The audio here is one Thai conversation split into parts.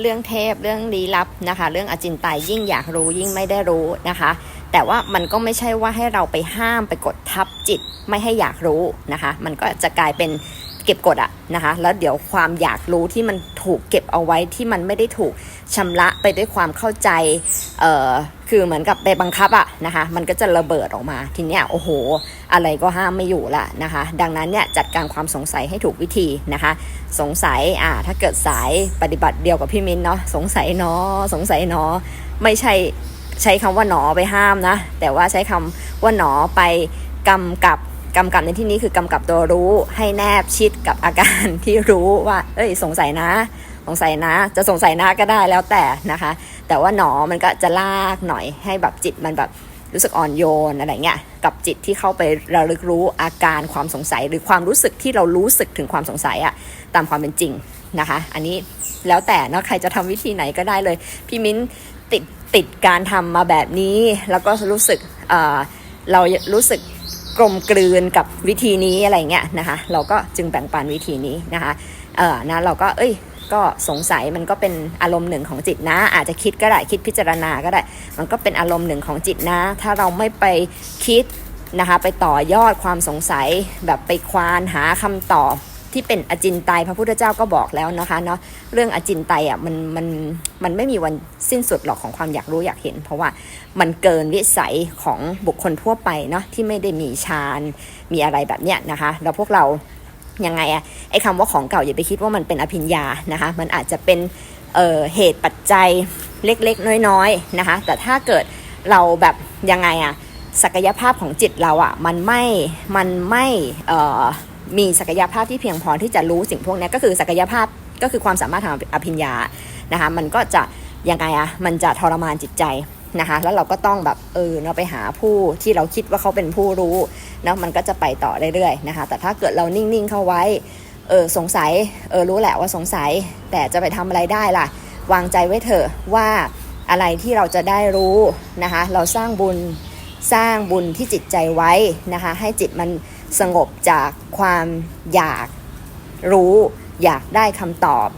เรื่องเทพเรื่องลี้ลับนะคะ เรื่องอจินไตยยิ่งอยากรู้ยิ่งไม่ได้รู้นะคะ แต่ว่ามันก็ไม่ใช่ว่าให้เราไปห้ามไปกดทับจิตไม่ให้อยากรู้นะคะ มันก็จะกลายเป็น เก็บกดอะนะคะ แล้วเดี๋ยวความอยากรู้ที่มันถูกเก็บเอาไว้ที่มันไม่ได้ถูกชำระไปด้วยความเข้าใจ เอ่อ คือเหมือนกับไปบังคับอะนะคะ มันก็จะระเบิดออกมา ทีเนี้ยโอ้โห อะไรก็ห้ามไม่อยู่ละนะคะ ดังนั้นเนี่ยจัดการความสงสัยให้ถูกวิธีนะคะ สงสัย อ่า ถ้าเกิดสายปฏิบัติเดียวกับพี่มิ้นเนาะ สงสัยเนาะสงสัยเนาะไม่ใช่ใช้คำว่าหนอไปห้ามนะ แต่ว่าใช้คำว่าหนอไปกำกับ กำกับในที่นี้คือกำกับตัวรู้ให้แนบชิดกับอาการที่รู้ว่า เอ้ย สงสัยนะ สงสัยนะ จะสงสัยนะก็ได้แล้วแต่นะคะ แต่ว่าหนอมันก็จะลากหน่อยให้แบบจิตมันแบบรู้สึกอ่อนโยนอะไรเงี้ยกับจิตที่เข้าไประลึกรู้อาการความสงสัย หรือความรู้สึกที่เรารู้สึกถึงความสงสัยอะตามความเป็นจริงนะคะ อันนี้แล้วแต่เนาะใครจะทำวิธีไหนก็ได้เลย พี่มิ้นติดติดการทำมาแบบนี้ แล้วก็รู้สึกเเรารู้สึก กลมกลืนกับวิธีนี้อะไรเงี้ยนะคะ เราก็จึงแบ่งปันวิธีนี้นะคะเออนะเราก็เอ้ยก็สงสัยมันก็เป็นอารมณ์หนึ่งของจิตนะ อาจจะคิดก็ได้คิดพิจารณาก็ได้ มันก็เป็นอารมณ์หนึ่งของจิตนะ ถ้าเราไม่ไปคิดนะคะไปต่อยอดความสงสัยแบบไปควานหาคำตอบ ที่เป็นอจินไตยพระพุทธเจ้าก็บอกแล้วนะคะเนาะเรื่องอจินไตยอะมันมันมันไม่มีวันสิ้นสุดหรอกของความอยากรู้อยากเห็น เพราะว่ามันเกินวิสัยของบุคคลทั่วไปเนาะที่ไม่ได้มีฌานมีอะไรแบบเนี้ยนะคะ แล้วพวกเรายังไงอะไอ้คำว่าของเก่าอย่าไปคิดว่ามันเป็นอภิญญานะคะ มันอาจจะเป็นเอ่อเหตุปัจจัยเล็กๆ น้อยๆนะคะ แต่ถ้าเกิดเราแบบยังไงอะศักยภาพของจิตเราอะมันไม่มันไม่เอ่อ มีศักยภาพที่เพียงพอที่จะรู้สิ่งพวกนี้ก็คือศักยภาพก็คือความสามารถทางอภิญญานะคะมันก็จะยังไงอะมันจะทรมานจิตใจนะคะแล้วเราก็ต้องแบบเออเราไปหาผู้ที่เราคิดว่าเขาเป็นผู้รู้แล้วมันก็จะไปต่อเรื่อยๆนะคะแต่ถ้าเกิดเรานิ่งๆเข้าไว้เออสงสัยเออรู้แหละว่าสงสัย แต่จะไปทำอะไรได้ล่ะ วางใจไว้เถอะว่าอะไรที่เราจะได้รู้นะคะเราสร้างบุญสร้างบุญที่จิตใจไว้นะคะให้จิตมัน สงบจากความอยากรู้อยากได้คำตอบ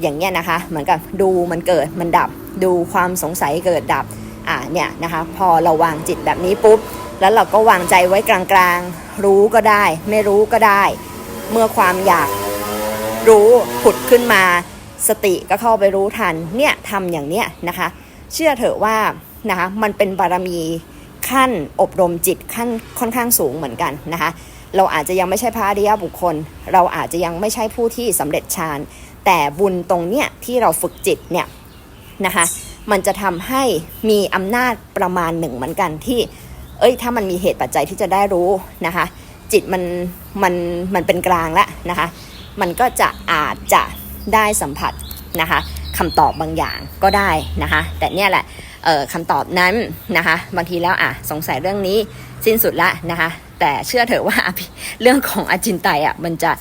อย่างเงี้ยนะคะ เหมือนกับดูมันเกิดมันดับ ดูความสงสัยเกิดดับ อ่าเนี่ยนะคะ พอเราวางจิตแบบนี้ปุ๊บ แล้วเราก็วางใจไว้กลางๆ รู้ก็ได้ ไม่รู้ก็ได้ เมื่อความอยากรู้ผุดขึ้นมา สติก็เข้าไปรู้ทัน เนี่ยทำอย่างเนี้ยนะคะ เชื่อเถอะว่านะคะมันเป็นบารมี ขั้นอบรมจิตขั้นค่อนข้างสูงเหมือนกันนะคะเราอาจจะยังไม่ใช่พระอริยบุคคล เราอาจจะยังไม่ใช่ผู้ที่สำเร็จฌานแต่บุญตรงเนี้ยที่เราฝึกจิตเนี่ยนะคะมันจะทำให้มีอำนาจประมาณหนึ่งเหมือนกันที่ เอ้ยถ้ามันมีเหตุปัจจัยที่จะได้รู้นะคะจิตมันมันมันเป็นกลางแล้วนะคะมันก็จะอาจจะได้สัมผัสนะคะคำตอบบางอย่างก็ได้นะคะแต่เนี่ยแหละ คำตอบนั้นนะคะ บางทีแล้วอะสงสัยเรื่องนี้สิ้นสุดละนะคะ แต่เชื่อเถอะว่าเรื่องของอจินไตยอะมันจะ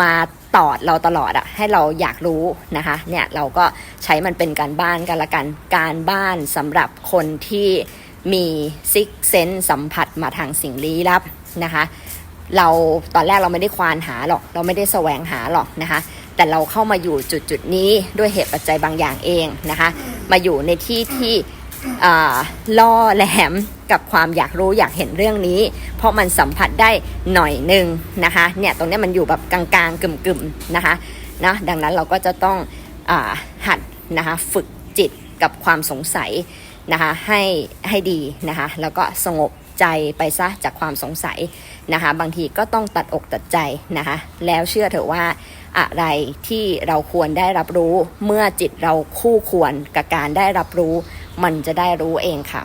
มาตอดเราตลอดอะให้เราอยากรู้นะคะเนี่ยเราก็ใช้มันเป็นการบ้านกันละกันการบ้านสำหรับคนที่มีซิกเซนสัมผัสมาทางสิ่งลี้ลับนะคะ เราตอนแรกเราไม่ได้ควานหาหรอก เราไม่ได้แสวงหาหรอกนะคะ แต่เราเข้ามาอยู่จุดจุดนี้ด้วยเหตุปัจจัยบางอย่างเองนะคะ มาอยู่ในที่ที่ ล่อแหลมกับความอยากรู้อยากเห็นเรื่องนี้ เพราะมันสัมผัสได้หน่อยหนึ่งนะคะเนี่ยตรงนี้มันอยู่แบบกลางๆกึ่มๆนะคะนะดังนั้นเราก็จะต้องอหัดนะคะฝึกจิตกับความสงสัยนะคะให้ให้ดีนะคะแล้วก็สงบใจไปซะจากความสงสัยนะคะบางทีก็ต้องตัดอกตัดใจนะคะแล้วเชื่อเถอะว่าอะไรที่เราควรได้รับรู้เมื่อจิตเราคู่ควรกับการได้รับรู้ มันจะได้รู้เองค่ะ